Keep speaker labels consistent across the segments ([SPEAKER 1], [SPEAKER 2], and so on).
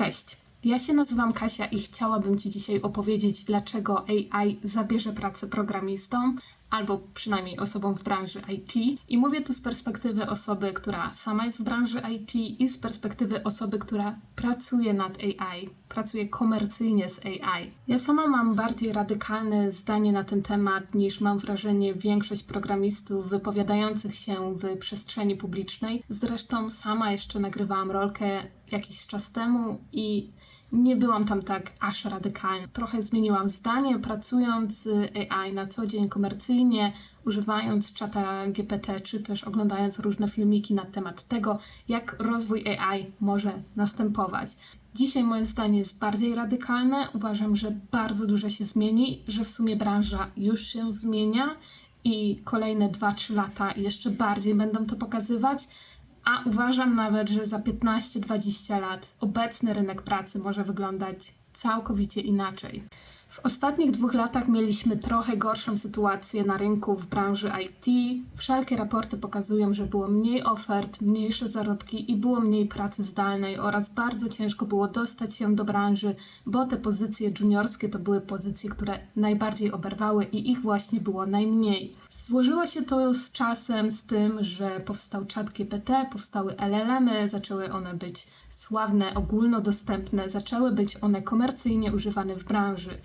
[SPEAKER 1] Cześć. Ja się nazywam Kasia i chciałabym Ci dzisiaj opowiedzieć, dlaczego AI zabierze pracę programistom, albo przynajmniej osobom w branży IT. I mówię tu z perspektywy osoby, która sama jest w branży IT i z perspektywy osoby, która pracuje nad AI, pracuje komercyjnie z AI. Ja sama mam bardziej radykalne zdanie na ten temat niż mam wrażenie większość programistów wypowiadających się w przestrzeni publicznej. Zresztą sama jeszcze nagrywałam rolkę jakiś czas temu i nie byłam tam tak aż radykalna. Trochę zmieniłam zdanie, pracując AI na co dzień komercyjnie, używając czata GPT, czy też oglądając różne filmiki na temat tego, jak rozwój AI może następować. Dzisiaj moje zdanie jest bardziej radykalne. Uważam, że bardzo dużo się zmieni, że w sumie branża już się zmienia i kolejne 2-3 lata jeszcze bardziej będą to pokazywać. A uważam nawet, że za 15-20 lat obecny rynek pracy może wyglądać całkowicie inaczej. W ostatnich dwóch latach mieliśmy trochę gorszą sytuację na rynku w branży IT. Wszelkie raporty pokazują, że było mniej ofert, mniejsze zarobki i było mniej pracy zdalnej oraz bardzo ciężko było dostać się do branży, bo te pozycje juniorskie to były pozycje, które najbardziej oberwały i ich właśnie było najmniej. Złożyło się to z czasem z tym, że powstał czat GPT, powstały LLM-y, zaczęły one być sławne, ogólnodostępne, zaczęły być one komercyjnie używane w branży.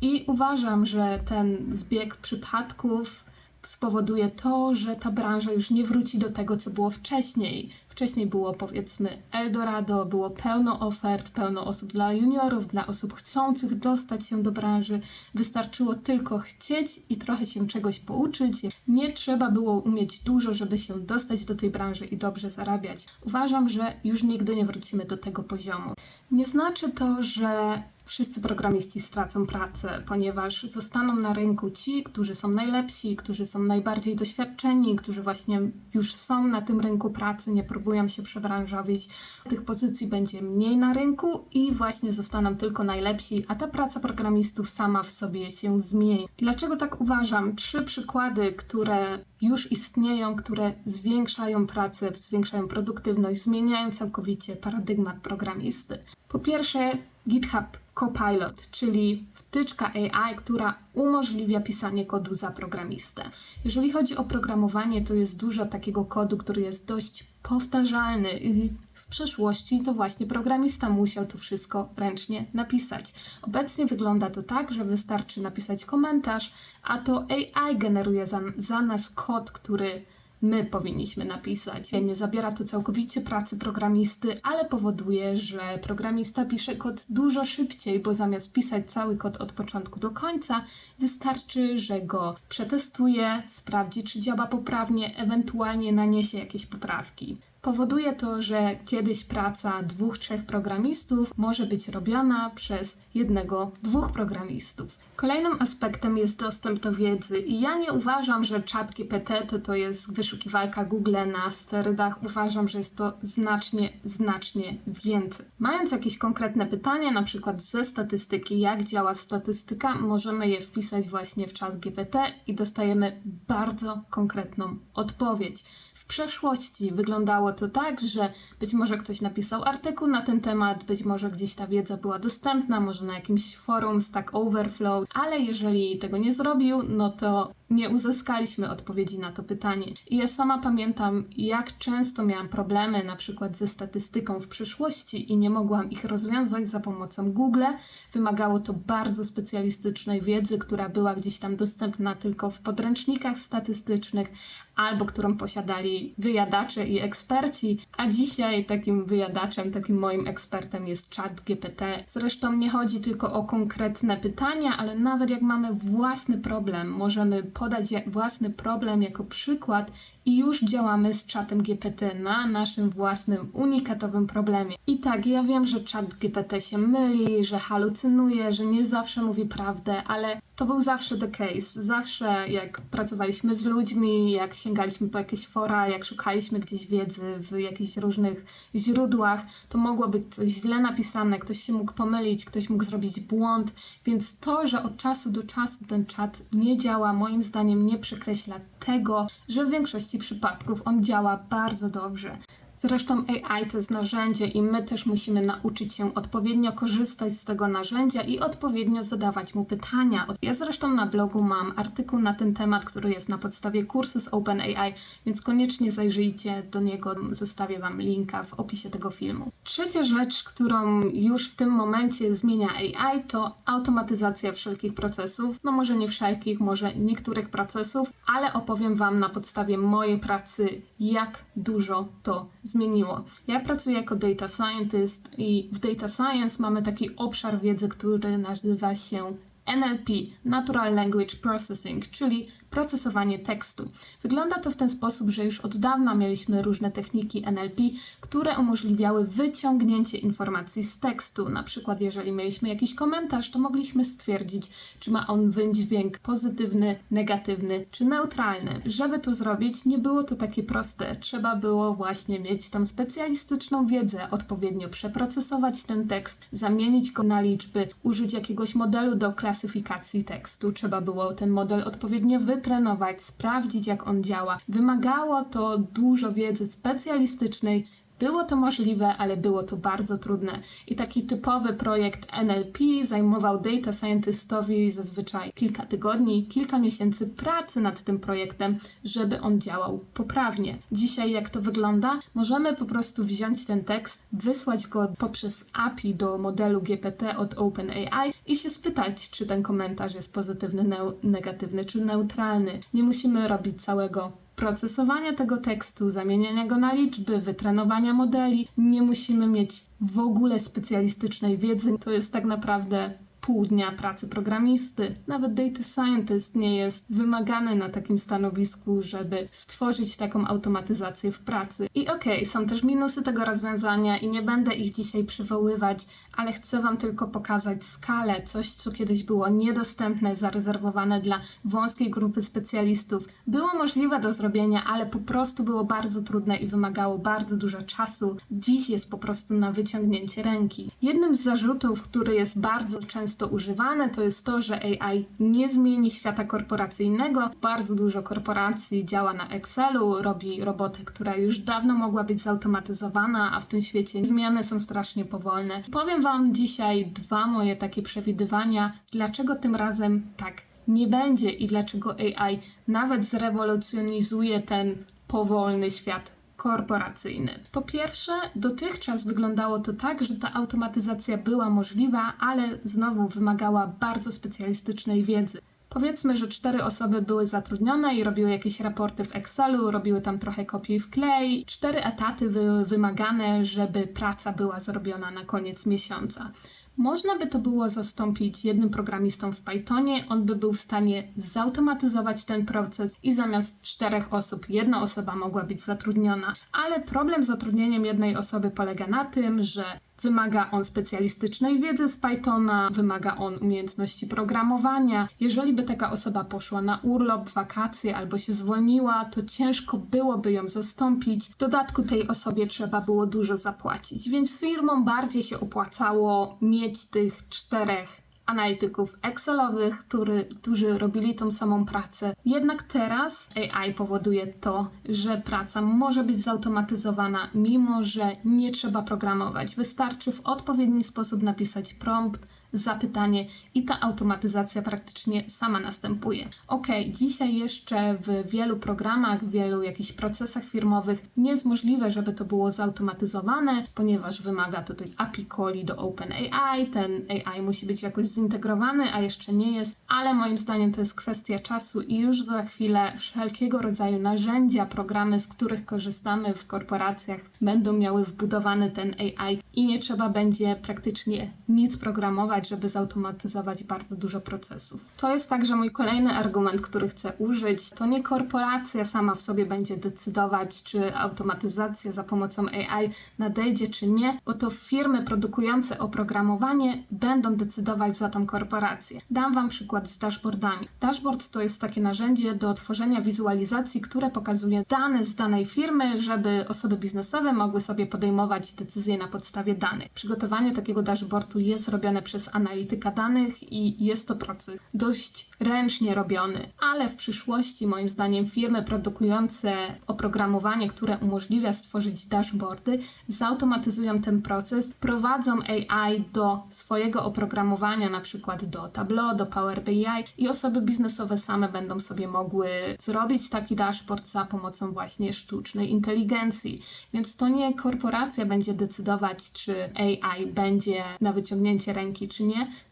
[SPEAKER 1] I uważam, że ten zbieg przypadków spowoduje to, że ta branża już nie wróci do tego, co było wcześniej. Wcześniej było powiedzmy Eldorado, było pełno ofert, pełno osób dla juniorów, dla osób chcących dostać się do branży. Wystarczyło tylko chcieć i trochę się czegoś pouczyć. Nie trzeba było umieć dużo, żeby się dostać do tej branży i dobrze zarabiać. Uważam, że już nigdy nie wrócimy do tego poziomu. Nie znaczy to, że wszyscy programiści stracą pracę, ponieważ zostaną na rynku ci, którzy są najlepsi, którzy są najbardziej doświadczeni, którzy właśnie już są na tym rynku pracy, nie próbują się przebranżowić. Tych pozycji będzie mniej na rynku i właśnie zostaną tylko najlepsi, a ta praca programistów sama w sobie się zmieni. Dlaczego tak uważam? Trzy przykłady, które już istnieją, które zwiększają pracę, zwiększają produktywność, zmieniają całkowicie paradygmat programisty. Po pierwsze, GitHub Copilot, czyli wtyczka AI, która umożliwia pisanie kodu za programistę. Jeżeli chodzi o programowanie, to jest dużo takiego kodu, który jest dość powtarzalny i w przeszłości to właśnie programista musiał to wszystko ręcznie napisać. Obecnie wygląda to tak, że wystarczy napisać komentarz, a to AI generuje za, za nas kod, który my powinniśmy napisać. Nie zabiera to całkowicie pracy programisty, ale powoduje, że programista pisze kod dużo szybciej, bo zamiast pisać cały kod od początku do końca, wystarczy, że go przetestuje, sprawdzi, czy działa poprawnie, ewentualnie naniesie jakieś poprawki. Powoduje to, że kiedyś praca dwóch, trzech programistów może być robiona przez jednego, dwóch programistów. Kolejnym aspektem jest dostęp do wiedzy i ja nie uważam, że czat GPT to, to jest wyszukiwalka Google na sterydach. Uważam, że jest to znacznie, znacznie więcej. Mając jakieś konkretne pytania, na przykład ze statystyki, jak działa statystyka, możemy je wpisać właśnie w czat GPT i dostajemy bardzo konkretną odpowiedź. Przeszłości. Wyglądało to tak, że być może ktoś napisał artykuł na ten temat, być może gdzieś ta wiedza była dostępna, może na jakimś forum Stack Overflow, ale jeżeli tego nie zrobił, no to nie uzyskaliśmy odpowiedzi na to pytanie. I ja sama pamiętam, jak często miałam problemy na przykład ze statystyką w przyszłości i nie mogłam ich rozwiązać za pomocą Google. Wymagało to bardzo specjalistycznej wiedzy, która była gdzieś tam dostępna tylko w podręcznikach statystycznych albo którą posiadali wyjadacze i eksperci, a dzisiaj takim wyjadaczem, takim moim ekspertem jest chat GPT. Zresztą nie chodzi tylko o konkretne pytania, ale nawet jak mamy własny problem, możemy podać własny problem jako przykład i już działamy z czatem GPT na naszym własnym unikatowym problemie. I tak, ja wiem, że czat GPT się myli, że halucynuje, że nie zawsze mówi prawdę, ale to był zawsze the case. Zawsze jak pracowaliśmy z ludźmi, jak sięgaliśmy po jakieś fora, jak szukaliśmy gdzieś wiedzy w jakichś różnych źródłach, to mogło być źle napisane, ktoś się mógł pomylić, ktoś mógł zrobić błąd, więc to, że od czasu do czasu ten czat nie działa, moim zdaniem nie przekreśla tego, że w większości przypadków on działa bardzo dobrze. Zresztą AI to jest narzędzie i my też musimy nauczyć się odpowiednio korzystać z tego narzędzia i odpowiednio zadawać mu pytania. Ja zresztą na blogu mam artykuł na ten temat, który jest na podstawie kursu z OpenAI, więc koniecznie zajrzyjcie do niego. Zostawię Wam linka w opisie tego filmu. Trzecia rzecz, którą już w tym momencie zmienia AI, to automatyzacja wszelkich procesów. No może nie wszelkich, może niektórych procesów, ale opowiem Wam na podstawie mojej pracy, jak dużo to zmieniło. Ja pracuję jako data scientist i w data science mamy taki obszar wiedzy, który nazywa się NLP, Natural Language Processing, czyli procesowanie tekstu. Wygląda to w ten sposób, że już od dawna mieliśmy różne techniki NLP, które umożliwiały wyciągnięcie informacji z tekstu. Na przykład, jeżeli mieliśmy jakiś komentarz, to mogliśmy stwierdzić, czy ma on wydźwięk pozytywny, negatywny czy neutralny. Żeby to zrobić, nie było to takie proste. Trzeba było właśnie mieć tą specjalistyczną wiedzę, odpowiednio przeprocesować ten tekst, zamienić go na liczby, użyć jakiegoś modelu do klasyfikacji tekstu. Trzeba było ten model odpowiednio wytrenować, sprawdzić jak on działa. Wymagało to dużo wiedzy specjalistycznej, było to możliwe, ale było to bardzo trudne. I taki typowy projekt NLP zajmował data scientistowi zazwyczaj kilka tygodni, kilka miesięcy pracy nad tym projektem, żeby on działał poprawnie. Dzisiaj, jak to wygląda? Możemy po prostu wziąć ten tekst, wysłać go poprzez API do modelu GPT od OpenAI i się spytać, czy ten komentarz jest pozytywny, negatywny czy neutralny. Nie musimy robić całego procesowania tego tekstu, zamieniania go na liczby, wytrenowania modeli. Nie musimy mieć w ogóle specjalistycznej wiedzy. To jest tak naprawdę pół dnia pracy programisty. Nawet data scientist nie jest wymagany na takim stanowisku, żeby stworzyć taką automatyzację w pracy. I okej, okay, są też minusy tego rozwiązania i nie będę ich dzisiaj przywoływać, ale chcę Wam tylko pokazać skalę, coś co kiedyś było niedostępne, zarezerwowane dla wąskiej grupy specjalistów. Było możliwe do zrobienia, ale po prostu było bardzo trudne i wymagało bardzo dużo czasu. Dziś jest po prostu na wyciągnięcie ręki. Jednym z zarzutów, który jest bardzo często często używane, to jest to, że AI nie zmieni świata korporacyjnego. Bardzo dużo korporacji działa na Excelu, robi robotę, która już dawno mogła być zautomatyzowana, a w tym świecie zmiany są strasznie powolne. Powiem Wam dzisiaj dwa moje takie przewidywania, dlaczego tym razem tak nie będzie i dlaczego AI nawet zrewolucjonizuje ten powolny świat korporacyjny. Po pierwsze, dotychczas wyglądało to tak, że ta automatyzacja była możliwa, ale znowu wymagała bardzo specjalistycznej wiedzy. Powiedzmy, że cztery osoby były zatrudnione i robiły jakieś raporty w Excelu, robiły tam trochę kopii w klej. Cztery etaty były wymagane, żeby praca była zrobiona na koniec miesiąca. Można by to było zastąpić jednym programistą w Pythonie, on by był w stanie zautomatyzować ten proces i zamiast czterech osób jedna osoba mogła być zatrudniona. Ale problem z zatrudnieniem jednej osoby polega na tym, że Wymaga on specjalistycznej wiedzy z Pythona, wymaga on umiejętności programowania. Jeżeli by taka osoba poszła na urlop, wakacje albo się zwolniła, to ciężko byłoby ją zastąpić. W dodatku tej osobie trzeba było dużo zapłacić, więc firmom bardziej się opłacało mieć tych czterech analityków Excelowych, który, którzy robili tą samą pracę. Jednak teraz AI powoduje to, że praca może być zautomatyzowana, mimo że nie trzeba programować. Wystarczy w odpowiedni sposób napisać prompt, zapytanie i ta automatyzacja praktycznie sama następuje. Ok, dzisiaj jeszcze w wielu programach, w wielu jakichś procesach firmowych nie jest możliwe, żeby to było zautomatyzowane, ponieważ wymaga to tej API call do OpenAI, ten AI musi być jakoś zintegrowany, a jeszcze nie jest, ale moim zdaniem to jest kwestia czasu i już za chwilę wszelkiego rodzaju narzędzia, programy, z których korzystamy w korporacjach, będą miały wbudowany ten AI i nie trzeba będzie praktycznie nic programować, żeby zautomatyzować bardzo dużo procesów. To jest także mój kolejny argument, który chcę użyć. To nie korporacja sama w sobie będzie decydować, czy automatyzacja za pomocą AI nadejdzie, czy nie, bo to firmy produkujące oprogramowanie będą decydować za tą korporację. Dam Wam przykład z dashboardami. Dashboard to jest takie narzędzie do tworzenia wizualizacji, które pokazuje dane z danej firmy, żeby osoby biznesowe mogły sobie podejmować decyzje na podstawie danych. Przygotowanie takiego dashboardu jest robione przez analityka danych i jest to proces dość ręcznie robiony, ale w przyszłości moim zdaniem firmy produkujące oprogramowanie, które umożliwia stworzyć dashboardy, zautomatyzują ten proces, wprowadzą AI do swojego oprogramowania, na przykład do Tableau, do Power BI i osoby biznesowe same będą sobie mogły zrobić taki dashboard za pomocą właśnie sztucznej inteligencji. Więc to nie korporacja będzie decydować, czy AI będzie na wyciągnięcie ręki, czy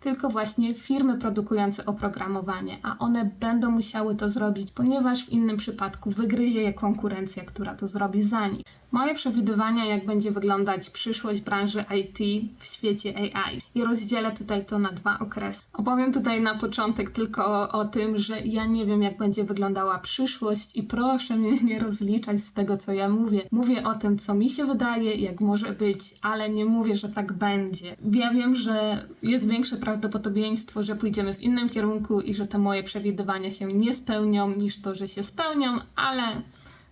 [SPEAKER 1] tylko właśnie firmy produkujące oprogramowanie, a one będą musiały to zrobić, ponieważ w innym przypadku wygryzie je konkurencja, która to zrobi za nich. Moje przewidywania, jak będzie wyglądać przyszłość branży IT w świecie AI. I rozdzielę tutaj to na dwa okresy. Opowiem tutaj na początek tylko o, o, tym, że ja nie wiem, jak będzie wyglądała przyszłość i proszę mnie nie rozliczać z tego, co ja mówię. Mówię o tym, co mi się wydaje, jak może być, ale nie mówię, że tak będzie. Ja wiem, że jest większe prawdopodobieństwo, że pójdziemy w innym kierunku i że te moje przewidywania się nie spełnią, niż to, że się spełnią, ale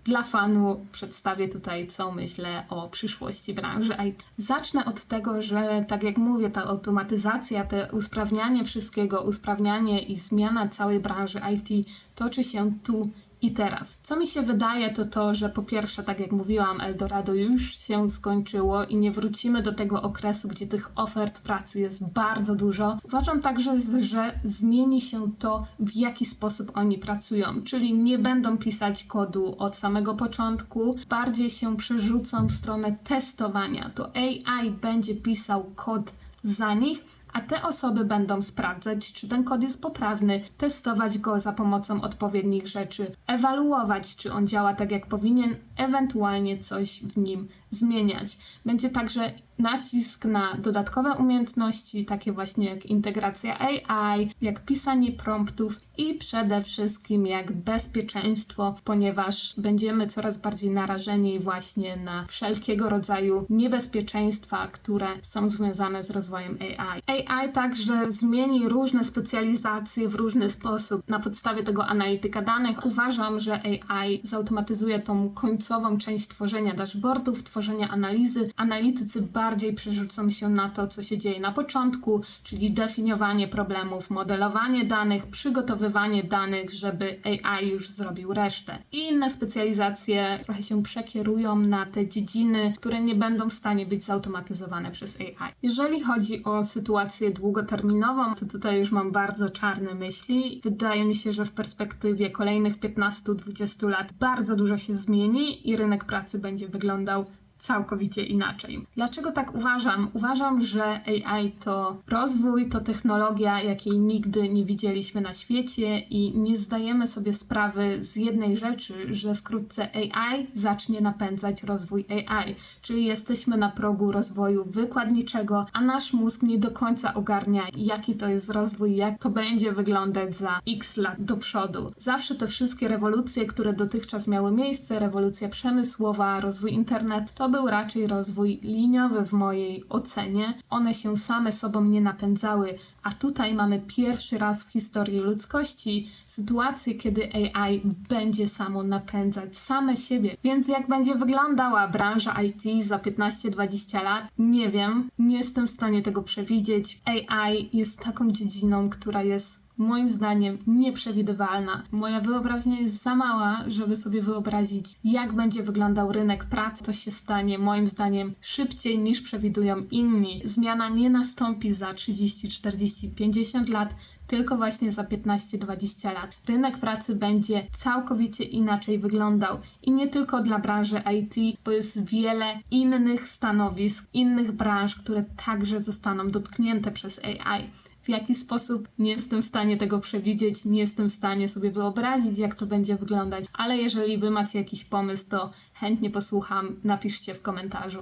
[SPEAKER 1] dla fanu przedstawię tutaj, co myślę o przyszłości branży IT. Zacznę od tego, że tak jak mówię, ta automatyzacja, to usprawnianie wszystkiego, usprawnianie i zmiana całej branży IT toczy się tu i teraz. Co mi się wydaje, to to, że po pierwsze, tak jak mówiłam, Eldorado już się skończyło i nie wrócimy do tego okresu, gdzie tych ofert pracy jest bardzo dużo. Uważam także, że zmieni się to, w jaki sposób oni pracują, czyli nie będą pisać kodu od samego początku, bardziej się przerzucą w stronę testowania. To AI będzie pisał kod za nich a te osoby będą sprawdzać, czy ten kod jest poprawny, testować go za pomocą odpowiednich rzeczy, ewaluować, czy on działa tak jak powinien, ewentualnie coś w nim zmieniać. Będzie także nacisk na dodatkowe umiejętności, takie właśnie jak integracja AI, jak pisanie promptów i przede wszystkim jak bezpieczeństwo, ponieważ będziemy coraz bardziej narażeni właśnie na wszelkiego rodzaju niebezpieczeństwa, które są związane z rozwojem AI. AI także zmieni różne specjalizacje w różny sposób. Na podstawie tego analityka danych uważam, że AI zautomatyzuje tą końcową część tworzenia dashboardów, tworzenia analizy. Analitycy bardziej przerzucą się na to, co się dzieje na początku, czyli definiowanie problemów, modelowanie danych, przygotowywanie danych, żeby AI już zrobił resztę. I inne specjalizacje trochę się przekierują na te dziedziny, które nie będą w stanie być zautomatyzowane przez AI. Jeżeli chodzi o sytuację długoterminową, to tutaj już mam bardzo czarne myśli. Wydaje mi się, że w perspektywie kolejnych 15-20 lat bardzo dużo się zmieni i rynek pracy będzie wyglądał całkowicie inaczej. Dlaczego tak uważam? Uważam, że AI to rozwój, to technologia, jakiej nigdy nie widzieliśmy na świecie i nie zdajemy sobie sprawy z jednej rzeczy, że wkrótce AI zacznie napędzać rozwój AI, czyli jesteśmy na progu rozwoju wykładniczego, a nasz mózg nie do końca ogarnia, jaki to jest rozwój, jak to będzie wyglądać za x lat do przodu. Zawsze te wszystkie rewolucje, które dotychczas miały miejsce, rewolucja przemysłowa, rozwój internetu, to był raczej rozwój liniowy w mojej ocenie. One się same sobą nie napędzały, a tutaj mamy pierwszy raz w historii ludzkości sytuację, kiedy AI będzie samo napędzać same siebie. Więc jak będzie wyglądała branża IT za 15-20 lat, nie wiem, nie jestem w stanie tego przewidzieć. AI jest taką dziedziną, która jest moim zdaniem nieprzewidywalna. Moja wyobraźnia jest za mała, żeby sobie wyobrazić, jak będzie wyglądał rynek pracy. To się stanie moim zdaniem szybciej niż przewidują inni. Zmiana nie nastąpi za 30, 40, 50 lat, tylko właśnie za 15-20 lat. Rynek pracy będzie całkowicie inaczej wyglądał i nie tylko dla branży IT, bo jest wiele innych stanowisk, innych branż, które także zostaną dotknięte przez AI. W jaki sposób nie jestem w stanie tego przewidzieć, nie jestem w stanie sobie wyobrazić, jak to będzie wyglądać, ale jeżeli Wy macie jakiś pomysł, to chętnie posłucham, napiszcie w komentarzu.